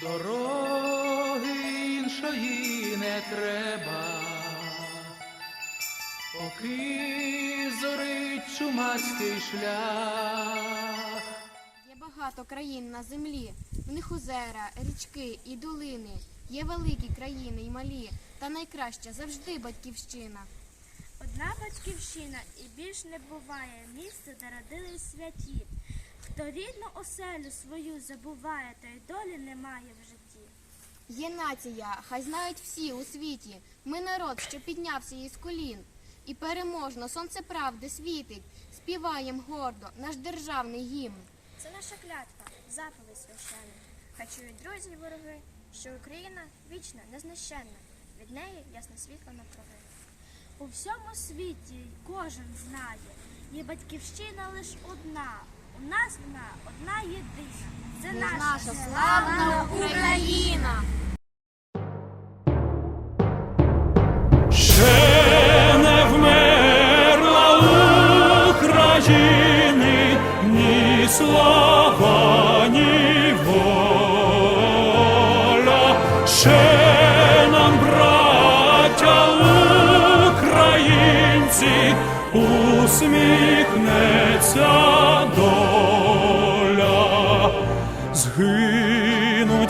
Дороги іншої не треба, поки зорить чумацький шлях. Є багато країн на землі, в них озера, річки і долини. Є великі країни й малі, та найкраща завжди батьківщина. Одна батьківщина і більш не буває місце, де родились святі. Хто рідну оселю свою забуває, та й долі немає в житті. Є нація, хай знають всі у світі. Ми народ, що піднявся із колін. І переможно сонце правди світить. Співаєм гордо наш державний гімн. Це наша клятва, заповідь священна. Хай чують друзі й вороги, що Україна вічна, незнищенна. Від неї ясне світло навкруги. У всьому світі кожен знає, є батьківщина лиш одна. У нас вона одна єдина. Це наша, Наша славна Україна! Ще не вмерла України ні слава, ні воля. Ще нам, браття українці, усміхнеться доля.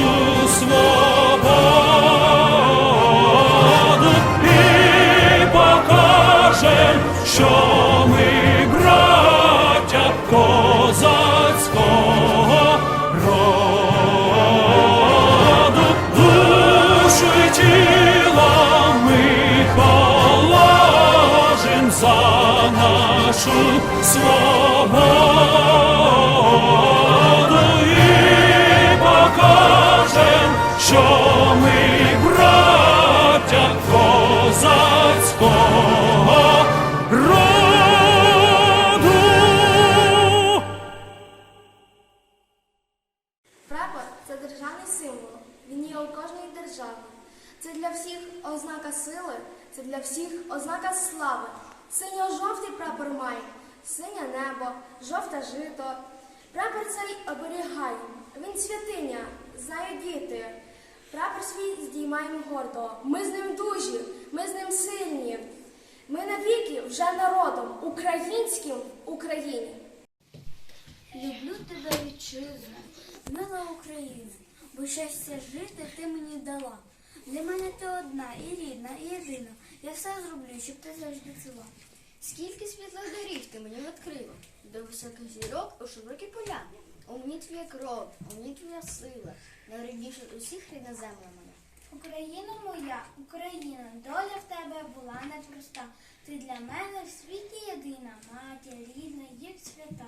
нашу свободу покажем, що ми браття козацького роду, душу за нашу свободу ознака сили, це для всіх ознака слави. Синьо-жовтий прапор має, синє небо, жовте жито. Прапор цей оберігає, він святиня, знають діти. Прапор свій здіймаємо гордо. Ми з ним дужі, ми з ним сильні. Ми навіки вже народом українським Україні. Люблю тебе, вітчизну, мила Україна, бо щастя жити ти мені дала. Для мене ти одна і рідна, і єдина. Я все зроблю, щоб ти завжди ціла. Скільки світлих доріг ти мені відкрила, до високих зірок у широкі поля. У мені твоя кров, у мені твоя сила, найрідніша з усіх рідна земля моя. Україна моя, Україна, доля в тебе була непроста. Ти для мене в світі єдина, матір рідна, як свята.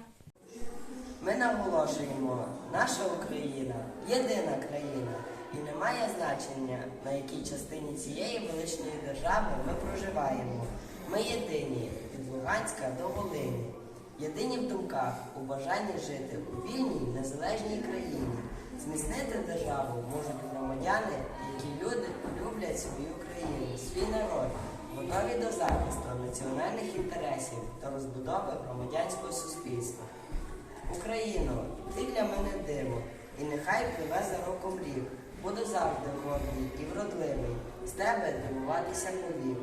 Ми наголошуємо, наша Україна єдина країна, і немає значення, на якій частині цієї величної держави ми проживаємо. Ми єдині від Луганська до Волині, єдині в думках у бажанні жити у вільній незалежній країні. Зміцнити державу можуть громадяни, які люди люблять свою країну, свій народ, готові до захисту національних інтересів та розбудови громадянського суспільства. Україно, ти для мене диво, і нехай пливе за роком рік. Буду завжди гордий і вродливий, з тебе дивуватися повік.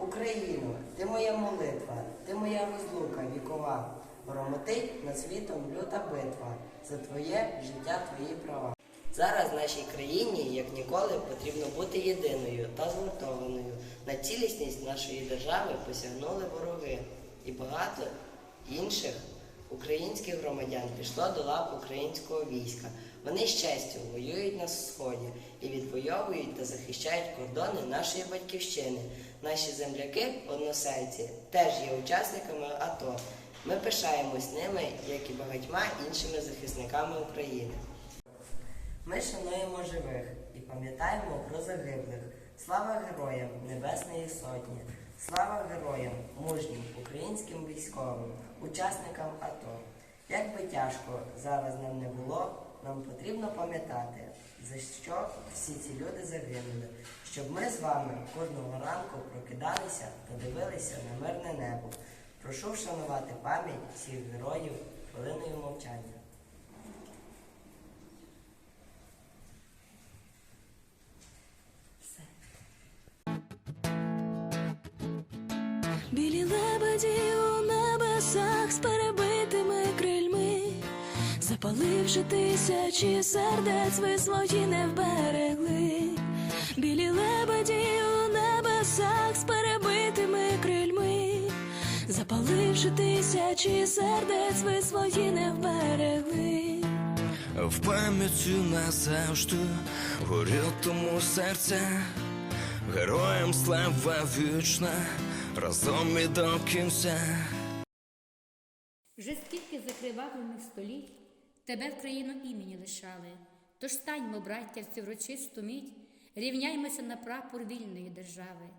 Україно, ти моя молитва, ти моя розлука вікова. Громотить над світом люта битва за твоє життя, твої права. Зараз нашій країні, як ніколи, потрібно бути єдиною та згуртованою. На цілісність нашої держави посягнули вороги і багато інших українських громадян пішло до лав українського війська. Вони з честю воюють на сході і відвоюють та захищають кордони нашої батьківщини. Наші земляки, односельці, теж є учасниками АТО. Ми пишаємось ними, як і багатьма іншими захисниками України. Ми шануємо живих і пам'ятаємо про загиблих. Слава героям Небесної Сотні! Слава героям, мужнім українським військовим, учасникам АТО. Як би тяжко зараз нам не було, нам потрібно пам'ятати, за що всі ці люди загинули, щоб ми з вами кожного ранку прокидалися та дивилися на мирне небо. Прошу вшанувати пам'ять всіх героїв хвилиною мовчання. Білі лебеді у небесах з крильми, запаливши тисячі сердець, ви свої не вберегли. Білі лебеді у небесах з перебитими крильми, запаливши тисячі сердець, ви свої не вберегли. В пам'яті назавжди горітиму серце, героям слава вічна, разом і до кінця. Вже скільки закривавлених століть тебе в країну імені лишали. Тож станьмо, браття, в цю врочисту мить, рівняймося на прапор вільної держави.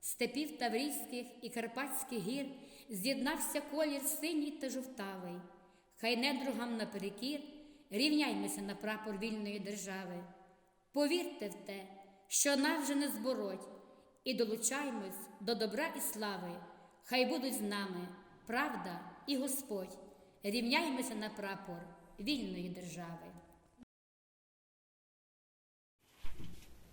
Степів Таврійських і Карпатських гір з'єднався колір синій та жовтавий. Хай недругам наперекір, рівняймося на прапор вільної держави. Повірте в те, що нас вже не збороть, і долучаймось до добра і слави. Хай будуть з нами правда і Господь. Рівняймося на прапор вільної держави.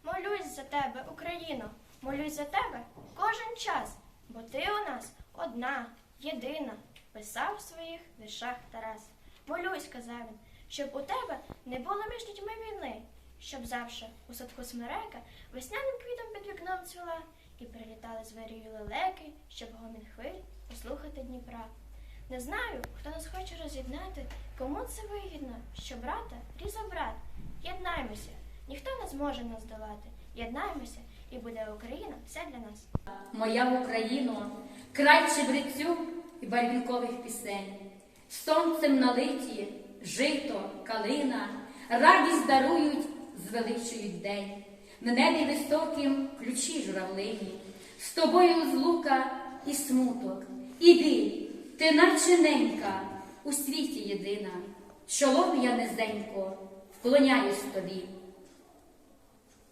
Молюсь за тебе, Україно, молюсь за тебе кожен час, бо ти у нас одна, єдина, писав в своїх віршах Тарас. Молюсь, казав він, щоб у тебе не було між дітьми війни, щоб завше у садку смерека весняним квітом під вікном цвіла, і прилітали звері лелеки, щоб гомін хвиль послухати Дніпра. Не знаю, хто нас хоче роз'єднати, кому це вигідно, що брата різав брат. Єднаймося, ніхто не зможе нас здолати. Єднаймося, і буде Україна вся для нас. Моя Україно, край чебрецю і барвінкових пісень, сонцем налиті, жито, калина, радість дарують, звеличують день. На небі високим ключі журавлині, з тобою злука і смуток, і біль, ти наче ненька, у світі єдина, чолом я низенько, вклоняюсь тобі.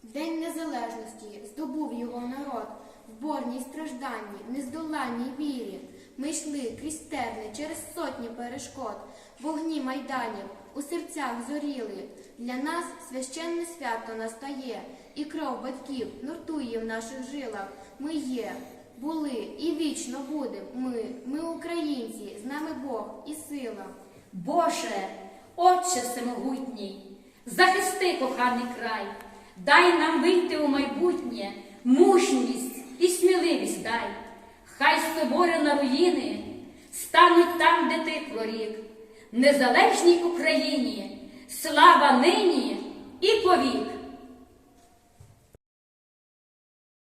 День незалежності здобув його народ в борній стражданні, нездоланній вірі. Ми йшли крізь терни через сотні перешкод, вогні майданів у серцях зоріли. Для нас священне свято настає, і кров батьків нуртує в наших жилах. Ми є, були і вічно будем. Ми, ми українці, з нами Бог і сила. Боже, Отче всемогутній, захисти коханий край, дай нам вийти у майбутнє, мужність і сміливість дай. Хай собори на руїни стануть там, де ти прорік, незалежній Україні, слава нині і повік.